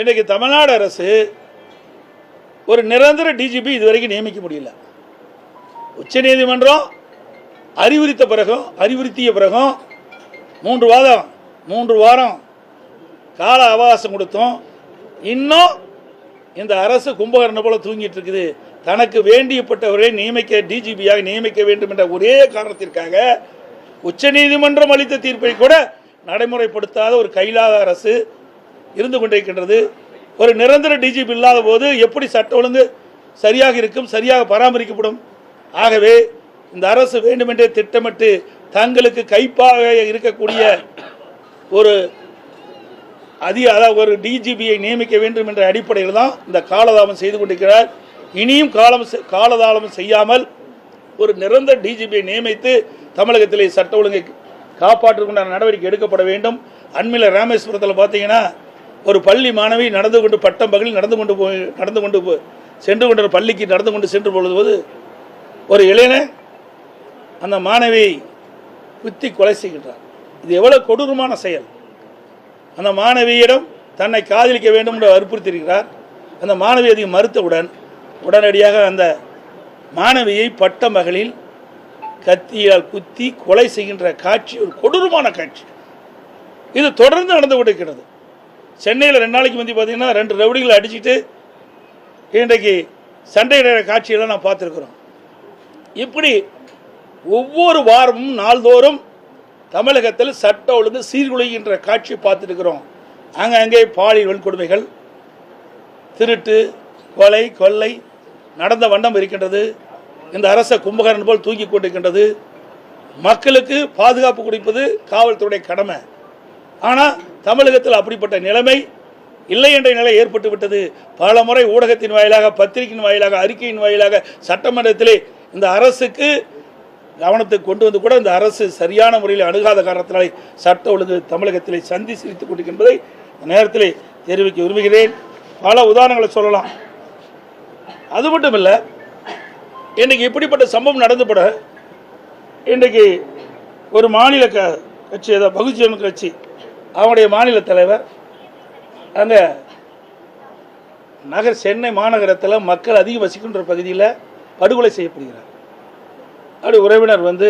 இன்றைக்கு தமிழ்நாடு அரசு ஒரு நிரந்தர டிஜிபி இதுவரைக்கும் நியமிக்க முடியல. உச்சநீதிமன்றம் அறிவுறுத்த பிறகும் அறிவுறுத்திய பிறகும் மூன்று வாரம் மூன்று வாரம் கால அவகாசம் கொடுத்தோம். இன்னும் இந்த அரசு கும்பகர்ணம் போல தூங்கிட்டு இருக்குது. தனக்கு வேண்டியப்பட்டவரை நியமிக்க டிஜிபியாக நியமிக்க வேண்டும் என்ற ஒரே காரணத்திற்காக உச்சநீதிமன்றம் அளித்த தீர்ப்பை கூட நடைமுறைப்படுத்தாத ஒரு கைலாத அரசு இருந்து கொண்டிருக்கின்றது. ஒரு நிரந்தர டிஜிபி இல்லாத போது எப்படி சட்ட ஒழுங்கு சரியாக இருக்கும் சரியாக பராமரிக்கப்படும்? ஆகவே இந்த அரசு வேண்டுமென்றே திட்டமிட்டு தங்களுக்கு கைப்பாக இருக்கக்கூடிய ஒரு அதிக அதாவது ஒரு டிஜிபியை நியமிக்க வேண்டும் என்ற அடிப்படையில் தான் இந்த காலதாமம் செய்து கொண்டிருக்கிறார். இனியும் காலம் செ- காலதாமம் செய்யாமல் ஒரு நிரந்தர டிஜிபியை நியமித்து தமிழகத்திலே சட்ட ஒழுங்கை காப்பாற்றுக்குண்டான நடவடிக்கை எடுக்கப்பட வேண்டும். அண்மையில் ராமேஸ்வரத்தில் பார்த்தீங்கன்னா ஒரு பள்ளி மாணவி நடந்து கொண்டு பட்டம் பகலில் நடந்து கொண்டு போய் நடந்து கொண்டு போய் சென்று கொண்ட பள்ளிக்கு நடந்து கொண்டு சென்று பொழுது ஒரு இளைஞன் அந்த மாணவியை குத்தி கொலை செய்கின்றார் இது எவ்வளவு கொடூரமான செயல். அந்த மாணவியிடம் தன்னை காதலிக்க வேண்டும் என்று வற்புறுத்தியிருக்கிறார். அந்த மாணவி அதை மறுத்தவுடன் உடனடியாக அந்த மாணவியை பட்ட மகளில் கத்தியால் குத்தி கொலை செய்கின்ற காட்சி ஒரு கொடூரமான காட்சி. இது தொடர்ந்து நடந்து கொண்டிருக்கிறது. சென்னையில் ரெண்டு நாளைக்கு முந்தி பார்த்தீங்கன்னா ரெண்டு ரவுடிகளை அடிச்சுட்டு இன்றைக்கு சண்டையிடுற காட்சியெல்லாம் நான் பார்த்துருக்குறோம். இப்படி ஒவ்வொரு வாரமும் நாள்தோறும் தமிழகத்தில் சட்ட ஒழுங்கு சீர்குலைகின்ற காட்சி பார்த்துருக்குறோம். அங்கங்கே பாலியல் வன்கொடுமைகள் திருட்டு கொலை கொள்ளை நடந்த வண்ணம் இருக்கின்றது. இந்த அரச கும்பகரன் போல் தூங்கி கொண்டிருக்கின்றது. மக்களுக்கு பாதுகாப்பு கொடுப்பது காவல்துறை கடமை. ஆனால் தமிழகத்தில் அப்படிப்பட்ட நிலைமை இல்லை என்ற நிலை ஏற்பட்டு விட்டது. பல முறை ஊடகத்தின் வாயிலாக பத்திரிகையின் வாயிலாக அறிக்கையின் வாயிலாக சட்டமன்றத்திலே இந்த அரசுக்கு கவனத்துக்கு கொண்டு வந்து கூட இந்த அரசு சரியான முறையில் அணுகாத காரணத்தினாலே சட்ட ஒழுங்கு தமிழகத்திலே சந்தி சிரித்துக் கொண்டிருக்கின்றதை நேரத்திலே தெரிவிக்க விரும்புகிறேன். பல உதாரணங்களை சொல்லலாம். அது மட்டும் இல்லை இன்றைக்கு இப்படிப்பட்ட சம்பவம் நடந்துபட இன்றைக்கு ஒரு மாநில க கட்சி ஏதாவது பகுஜன் கட்சி அவனுடைய மாநில தலைவர் அந்த நகர் சென்னை மாநகரத்தில் மக்கள் அதிகம் வசிக்கின்ற பகுதியில் படுகொலை செய்யப்படுகிறார். அப்படி உறவினர் வந்து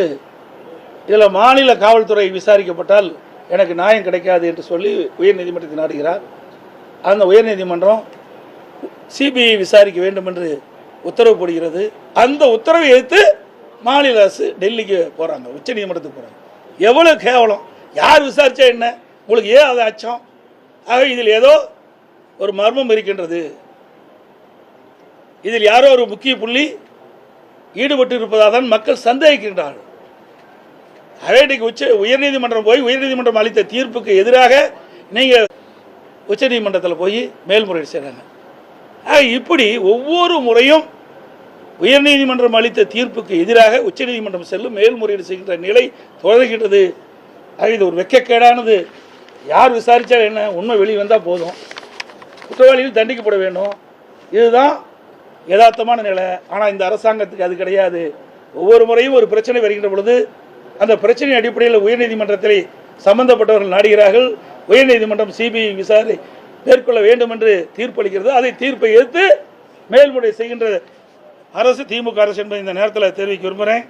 இதில் மாநில காவல்துறை விசாரிக்கப்பட்டால் எனக்கு நியாயம் கிடைக்காது என்று சொல்லி உயர்நீதிமன்றத்தை நாடுகிறார். அந்த உயர்நீதிமன்றம் சிபிஐ விசாரிக்க வேண்டும் என்று உத்தரவு போடுகிறது. அந்த உத்தரவை எடுத்து மாநில அரசு டெல்லிக்கு போகிறாங்க உச்சநீதிமன்றத்துக்கு போகிறாங்க எவ்வளோ கேவலம் யார் விசாரித்தா என்ன? உங்களுக்கு ஏன் அது அச்சம்? ஆக இதில் ஏதோ ஒரு மர்மம் இருக்கின்றது. இதில் யாரோ ஒரு முக்கிய புள்ளி ஈடுபட்டு இருப்பதாக தான் மக்கள் சந்தேகிக்கின்றார்கள். அதே உச்ச உயர்நீதிமன்றம் போய் உயர்நீதிமன்றம் அளித்த தீர்ப்புக்கு எதிராக நீங்கள் உச்சநீதிமன்றத்தில் போய் மேல்முறையீடு செய்கிறாங்க ஆக இப்படி ஒவ்வொரு முறையும் உயர்நீதிமன்றம் அளித்த தீர்ப்புக்கு எதிராக உச்சநீதிமன்றம் செல்லும் மேல்முறையீடு செய்கின்ற நிலை தொடர்கின்றது. ஆக இது ஒரு வெக்கக்கேடானது. யார் விசாரித்தா என்ன? உண்மை வெளியே வந்தால் போதும். குற்றவாளிகள் தண்டிக்கப்பட வேண்டும். இதுதான் யதார்த்தமான நிலை. ஆனால் இந்த அரசாங்கத்துக்கு அது கிடையாது. ஒவ்வொரு முறையும் ஒரு பிரச்சனை வருகின்ற பொழுது அந்த பிரச்சனையின் அடிப்படையில் உயர்நீதிமன்றத்தில் சம்பந்தப்பட்டவர்கள் நாடுகிறார்கள். உயர்நீதிமன்றம் சிபிஐ விசாரணை மேற்கொள்ள வேண்டும் என்று தீர்ப்பளிக்கிறது அதை தீர்ப்பை எதிர்த்து மேல்முறை செய்கின்ற அரசு திமுக அரசு என்பதை இந்த நேரத்தில் தெரிவிக்க விரும்புகிறேன்.